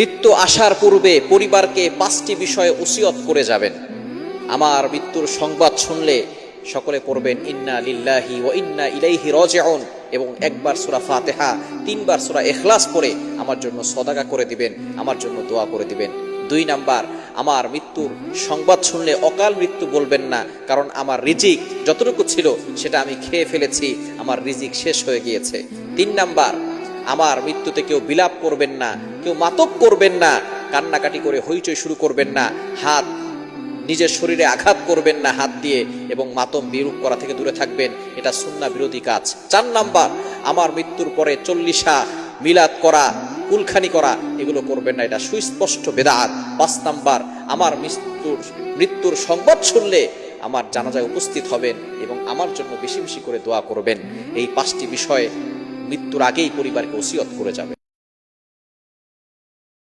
মৃত্যু আসার পূর্বে পরিবারকে পাঁচটি বিষয়ে ওসিয়ত করে যাবেন। আমার মৃত্যুর সংবাদ শুনলে সকলে পড়বেন, ইন্না লিল্লাহি ও ইন্না ইলাইহি রাজিউন এবং একবার সূরা ফাতিহা, তিনবার সূরা ইখলাস পড়ে আমার জন্য সদাকা করে দিবেন, আমার জন্য দোয়া করে দিবেন। দুই নাম্বার, আমার মৃত্যুর সংবাদ শুনলে অকাল মৃত্যু বলবেন না, কারণ আমার রিজিক যতটুকু ছিল সেটা আমি খেয়ে ফেলেছি, আমার রিজিক শেষ হয়ে গিয়েছে। তিন নাম্বার আমার মৃত্যুতে কেউ বিলাপ করবেন না, কেউ মাতব করবেন না, কান্নাকাটি করে হইচই শুরু করবেন না, হাত নিজের শরীরে আঘাত করবেন না হাত দিয়ে এবং মাতম বিরূপ করা থেকে দূরে থাকবেন, এটা সুন্না বিরোধী কাজ। চার নাম্বার, আমার মৃত্যুর পরে চল্লিশা মিলাদ করা, কুলখানি করা, এগুলো করবেন না, এটা সুস্পষ্ট বেদাত। পাঁচ নাম্বার, আমার মৃত্যুর মৃত্যুর সংবাদ শুনলে আমার জানাজায় উপস্থিত হবেন এবং আমার জন্য বেশি বেশি করে দোয়া করবেন। এই পাঁচটি বিষয়ে মৃত্যুর আগেই পরিবারকে ওসিয়ত করে যাবে।